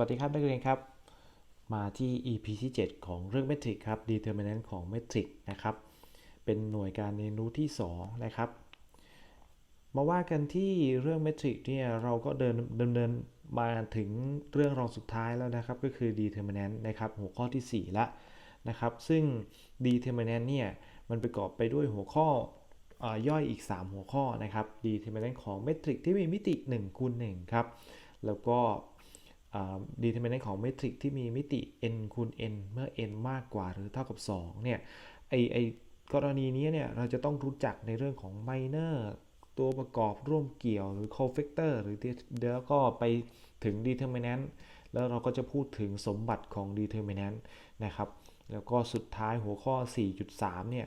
วัสดีครับนักเรียนครับ มาที่ EP ที่ 7 ของเรื่อง Metric ครับ Determinant ของ Metric นะครับ เป็นหน่วยการเรียนรู้ที่ 2 นะครับ มาว่ากันที่เรื่อง Metric เนี่ยเราก็เดินดำเนินมาถึงเรื่องรองสุดท้ายแล้วนะครับ ก็คือ Determinant นะครับ หัวข้อที่ 4 ละนะครับ ซึ่ง Determinant เนี่ยมันประกอบไปด้วยหัวข้อย่อยอีก 3 หัวข้อนะครับ Determinant ของ Metric ที่มีมิติ1คูณ1ครับ แล้วก็ determinant ของเมทริกที่มีมิติ n คูณ n เมื่อ n มากกว่าหรือเท่ากับ 2 เนี่ย ไอไอกรณีนี้เนี่ย เราจะต้องรู้จักในเรื่องของ minor ตัวประกอบร่วมเกี่ยวหรือ cofactor หรือแล้วก็ไปถึง determinant แล้วเราก็จะพูดถึงสมบัติของ determinant นะครับ แล้วก็สุดท้ายหัวข้อ 4.3 เนี่ย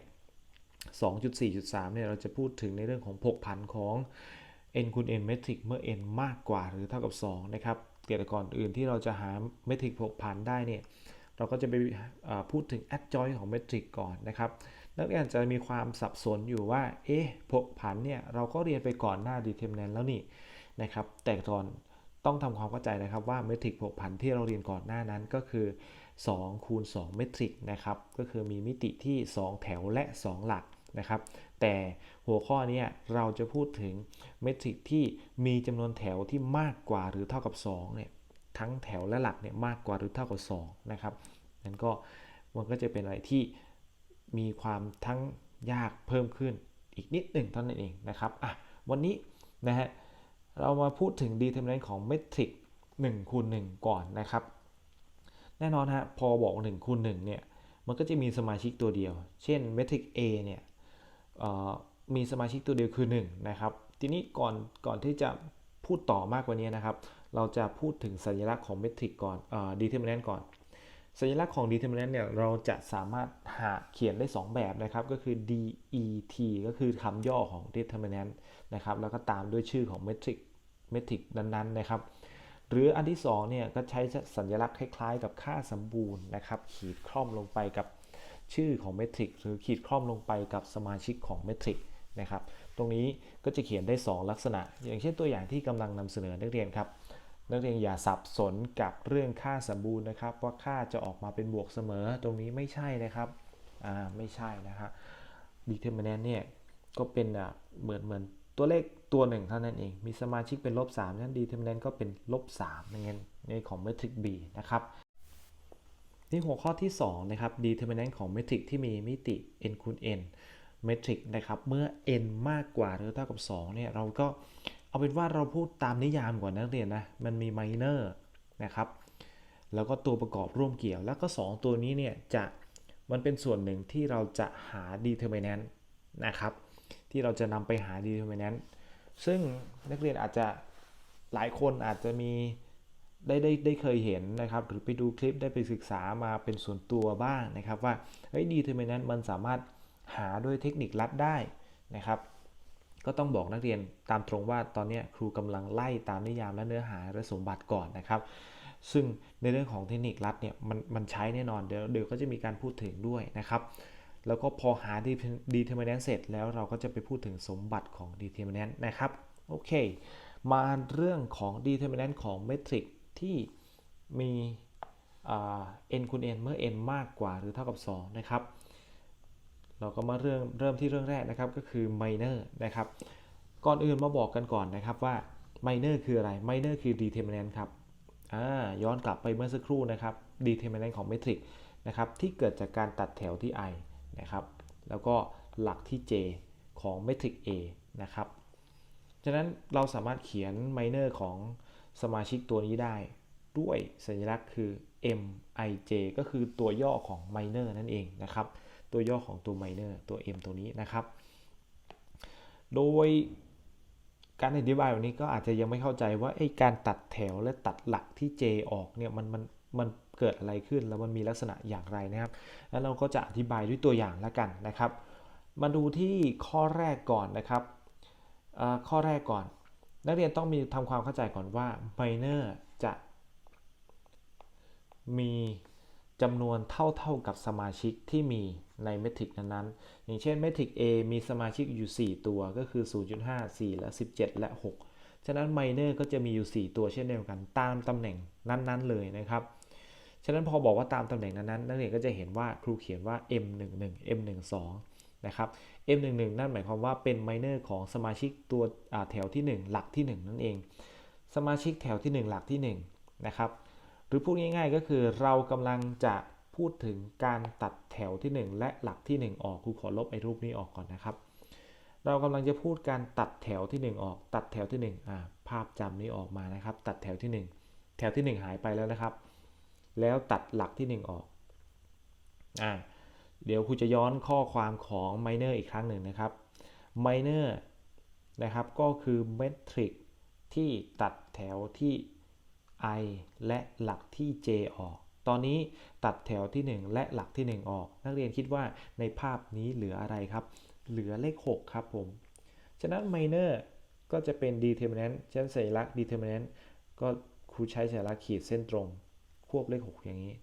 2.4.3 เนี่ย เราจะพูดถึงในเรื่องของผกผันของ n คูณ n เมทริกเมื่อ n มากกว่าหรือเท่ากับ 2 นะครับ กี่กับก่อนอื่นที่เราจะหาเมทริกผกผันได้เนี่ยเราก็จะไปพูดถึง adjoint ของเมทริกก่อนนะครับนักเรียนจะมีความสับสนอยู่ว่า เอ๊ะผกผันเนี่ยเราก็เรียนไปก่อนหน้า determinant แล้วนี่นะครับแต่ก่อนต้องทำความเข้าใจนะครับว่าเมทริกผกผันที่เราเรียนก่อนหน้านั้นก็คือ2คูณ2เมทริกนะครับก็คือมีมิติที่ 2 แถวและ 2 หลัก นะครับ แต่หัวข้อนี้เราจะพูดถึงเมทริกที่มีจำนวนแถวที่มากกว่าหรือเท่ากับ2เนี่ยทั้งแถวและหลักเนี่ยมากกว่าหรือเท่ากับ2นะครับนั้นก็มันก็จะเป็นอะไรที่มีความทั้งยากเพิ่มขึ้นอีกนิดหนึ่งเท่านั้นเองนะครับอะวันนี้นะฮะเรามาพูดถึง determinant ของเมทริก1คูณ1ก่อนนะครับ แน่นอนฮะพอบอก1คูณ1เนี่ยมันก็จะมีสมาชิกตัวเดียว เช่นเมทริก A เนี่ย มีสมาชิกตัวเดียวคือ1นะครับทีนี้ก่อนก่อนที่จะพูดต่อมากกว่านี้นะครับ เราจะพูดถึงสัญลักษณ์ของเมทริกก่อนอ determinant ก่อน สัญลักษณ์ของ determinant เนี่ยเราจะสามารถหาเขียนได้ 2 แบบนะครับ ก็คือ det ก็คือคำย่อของ determinant นะครับแล้วก็ตามด้วยชื่อของเมทริกเมทริกนั้นๆนะครับ หรืออันที่2เนี่ยก็ใช้สัญลักษณ์คล้ายๆ กับค่าสมบูรณ์นะครับ ขีดคล่อมลงไปกับ ชื่อของเมทริกหรือขีดคล่อมลงไปกับสมาชิกของเมทริกนะครับ ตรงนี้ก็จะเขียนได้ 2 ลักษณะ อย่างเช่นตัวอย่างที่กำลังนำเสนอนักเรียนครับ นักเรียนอย่าสับสนกับเรื่องค่าสมบูรณ์นะครับ ว่าค่าจะออกมาเป็นบวกเสมอ ตรงนี้ไม่ใช่นะครับ อ่า ไม่ใช่นะครับ determinant เนี่ย ก็เป็นอะเหมือนเหมือนตัวเลขตัวหนึ่งเท่านั้นเอง มีสมาชิกเป็นลบ3นั้น determinant ก็เป็นลบ3อย่างเงี้ยในของเมทริก B นะครับ นี่หัวข้อที่ 2 นะครับ determinant ของเมทริกที่มีมิติ n คูณ n เมทริกนะครับ เมื่อ n มากกว่าหรือเท่ากับ 2 เนี่ย เราก็เอาเป็นว่าเราพูดตามนิยามก่อนนักเรียนนะ มันมี minor นะครับ แล้วก็ตัวประกอบร่วมเกี่ยว แล้วก็ 2 ตัวนี้เนี่ย จะ มันเป็นส่วนหนึ่งที่เราจะหา determinant นะครับ ที่เราจะนำไปหา determinant ซึ่งนักเรียนอาจจะหลายคนอาจจะมี ได้ได้ได้เคยเห็นนะครับ หรือไปดูคลิปได้ไปศึกษามาเป็นส่วนตัวบ้างนะครับ ว่าเฮ้ย determinant มันสามารถหาด้วยเทคนิคลัดได้นะครับ ก็ต้องบอกนักเรียนตามตรงว่าตอนนี้ครูกำลังไล่ตามนิยามและเนื้อหาและสมบัติก่อนนะครับ ซึ่งในเรื่องของเทคนิคลัดเนี่ยมันมันใช้แน่นอนเดี๋ยวเดี๋ยวก็จะมีการพูดถึงด้วยนะครับแล้วก็พอหา determinant เสร็จแล้วเราก็จะไปพูดถึงสมบัติของ determinant นะครับโอเคมาเรื่องของ determinant ของเมทริก ที่มี n คูณ n เมื่อ n มากกว่าหรือเท่ากับ 2 นะครับ เราก็มาเริ่มเริ่มที่เรื่องแรกนะครับก็คือ minor นะครับ ก่อนอื่นมาบอกกันก่อนนะครับว่า minor คืออะไร minor คือ determinant ครับย้อนกลับไปเมื่อสักครู่นะครับ determinant ของเมทริกนะครับที่เกิดจากการตัดแถวที่ i นะครับ แล้วก็หลักที่ j ของเมทริก A นะครับ ฉะนั้นเราสามารถเขียน minor ของ สมาชิกตัวนี้ได้ ด้วยสัญลักษณ์คือ mij ก็คือตัวย่อของ minor นั่นเองนะครับ ตัวย่อของตัว minor ตัว m ตัวนี้นะครับ โดยการอธิบายแบบนี้ก็อาจจะยังไม่เข้าใจว่าไอ้การตัดแถวและตัดหลักที่ j ออกเนี่ยมันมันมันเกิดอะไรขึ้นแล้วมันมีลักษณะอย่างไรนะครับ แล้วเราก็จะอธิบายด้วยตัวอย่างแล้วกันนะครับ มาดูที่ข้อแรกก่อนนะครับข้อแรกก่อน นักเรียนต้องมีทำความเข้าใจก่อนว่า minor จะมีจำนวนเท่าๆกับสมาชิกที่มีในเมทริกนั้นๆ อย่างเช่นเมทริก A มีสมาชิกอยู่ 4 ตัวก็คือ 0.5 4 และ 17 และ 6ฉฉะนั้น minor ก็จะมีอยู่ 4 ตัวเช่นเดียวกันตามตำแหน่งนั้นๆเลยนะครับ ฉะนั้นพอบอกว่าตามตำแหน่งนั้นๆนักเรียนก็จะเห็นว่าครูเขียนว่า M11 M12 นะครับ M11 นั่นหมายความว่าเป็น minor ของสมาชิกตัวแถวที่ 1 หลักที่ 1 นั่นเอง สมาชิกแถวที่ 1 หลักที่ 1 นะครับ หรือพูดง่ายๆก็คือเรากำลังจะพูดถึงการตัดแถวที่ 1 และหลักที่ 1 ออกครูขอลบไอ้รูปนี้ออกก่อนนะครับ เรากำลังจะพูดการตัดแถวที่ 1 ออก ตัดแถวที่1อ่าภาพจำนี้ออกมานะครับ ตัดแถวที่ 1 แถวที่ 1 หายไปแล้วนะครับ แล้วตัดหลักที่ 1 ออกอ่า เดี๋ยวครูจะย้อนข้อความของ minor อีกครั้งหนึ่งนะครับ minor นะครับก็คือเมทริกที่ตัดแถวที่ i และหลักที่ j ออก ตอนนี้ตัดแถวที่ 1 และหลักที่ 1 ออก นักเรียนคิดว่าในภาพนี้เหลืออะไรครับ เหลือเลข 6 ครับผม ฉะนั้น minor ก็จะเป็น determinant ฉะนั้นสัญลักษณ์ determinant ก็ครูใช้สัญลักษณ์ขีดเส้นตรง ควบเลข 6 อย่างนี้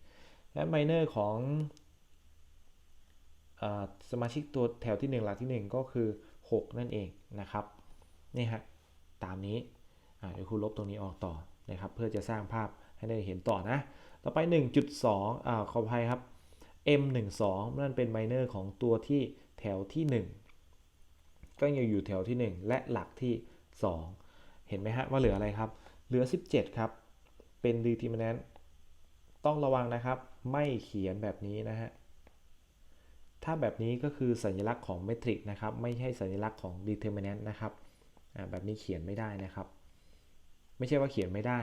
และ minor ของ สมาชิกตัวแถวที่ 1 หลักที่ 1 ก็คือ 6 นั่นเองนะครับนี่ฮะตามนี้เดี๋ยวครูลบตรงนี้ออกต่อนะครับเพื่อจะสร้างภาพให้ได้เห็นต่อนะ ต่อไป 1.2อ่าขออภัยครับ M12 นั่นเป็นไมเนอร์ของตัวที่แถวที่ 1 ก็ยังอยู่แถวที่ 1 และหลักที่ 2 เห็นไหมฮะว่าเหลืออะไรครับ เหลือ 17 ครับ เป็น determinant ต้องระวังนะครับ ไม่เขียนแบบนี้นะฮะ ถ้าแบบนี้ก็คือสัญลักษณ์ของเมทริกนะครับ ไม่ใช่สัญลักษณ์ของ determinant นะครับแบบนี้เขียนไม่ได้นะครับ ไม่ใช่ว่าเขียนไม่ได้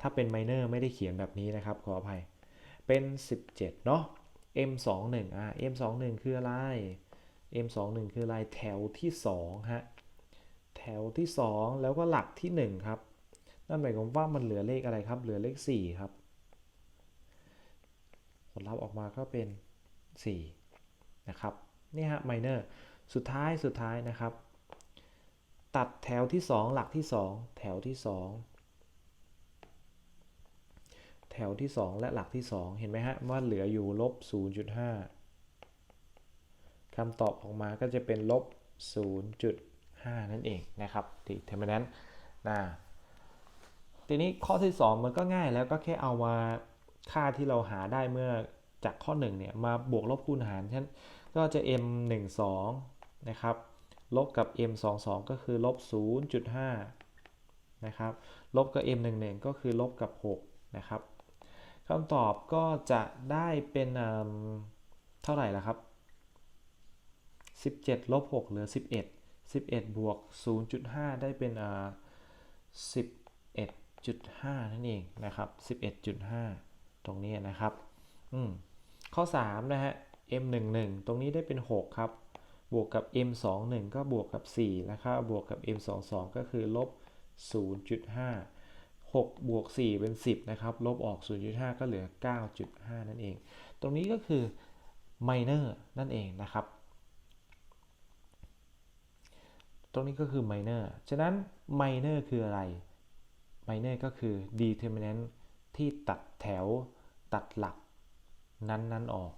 ถ้าเป็น minor ไม่ได้เขียนแบบนี้นะครับ ขออภัย เป็น 17 เนาะ M21 อะ M21 คืออะไร M21 คืออะไรแถวที่ 2 ฮะ แถวที่ 2 แล้วก็หลักที่ 1 ครับ นั่นหมายความว่ามันเหลือเลขอะไรครับ เหลือเลข 4 ครับ ผลลัพธ์ออกมาก็เป็น 4 นะครับนี่ฮะ minor สุดท้ายสุดท้ายนะครับ ตัดแถวที่ 2 หลักที่ 2 แถวที่ 2 แถวที่ 2 และหลักที่ 2 เห็นไหมฮะว่าเหลืออยู่ลบ 0.5คำตอบออกมาก็จะเป็นลบ 0.5 นั่นเองนะครับที่เทอร์มินันนะทีนี้ข้อที่ 2 มันก็ง่ายแล้วก็แค่เอามาค่าที่เราหาได้เมื่อ จากข้อ1เนี่ยมาบวกลบคูณหารฉันก็จะ m 1 2นะครับลบกับ m 2 2ก็คือลบ0.5นะครับลบกับ m 1 1ก็คือลบกับ6นะครับคำตอบก็จะได้เป็นเท่าไหร่ล่ะครับ17ลบ6เหลือ 11 11 บวก 0.5 ได้เป็น11.5 นั่นเองนะครับ 11.5 ตรงนี้นะครับ อืม ข้อ3นะฮะ m11 ตรงนี้ได้เป็น 6 ครับ บวกกับ m21 ก็บวกกับ4นะครับบวกกับ m22 ก็คือลบ 0.5 6 บวก 4 เป็น 10 นะครับ ลบออก 0.5 ก็เหลือ 9.5 นั่นเอง ตรงนี้ก็คือ minor นั่นเองนะครับ ตรงนี้ก็คือ minor ฉะนั้น minor คืออะไร minor ก็คือ determinant ที่ตัดแถวตัดหลัก นั้นๆออก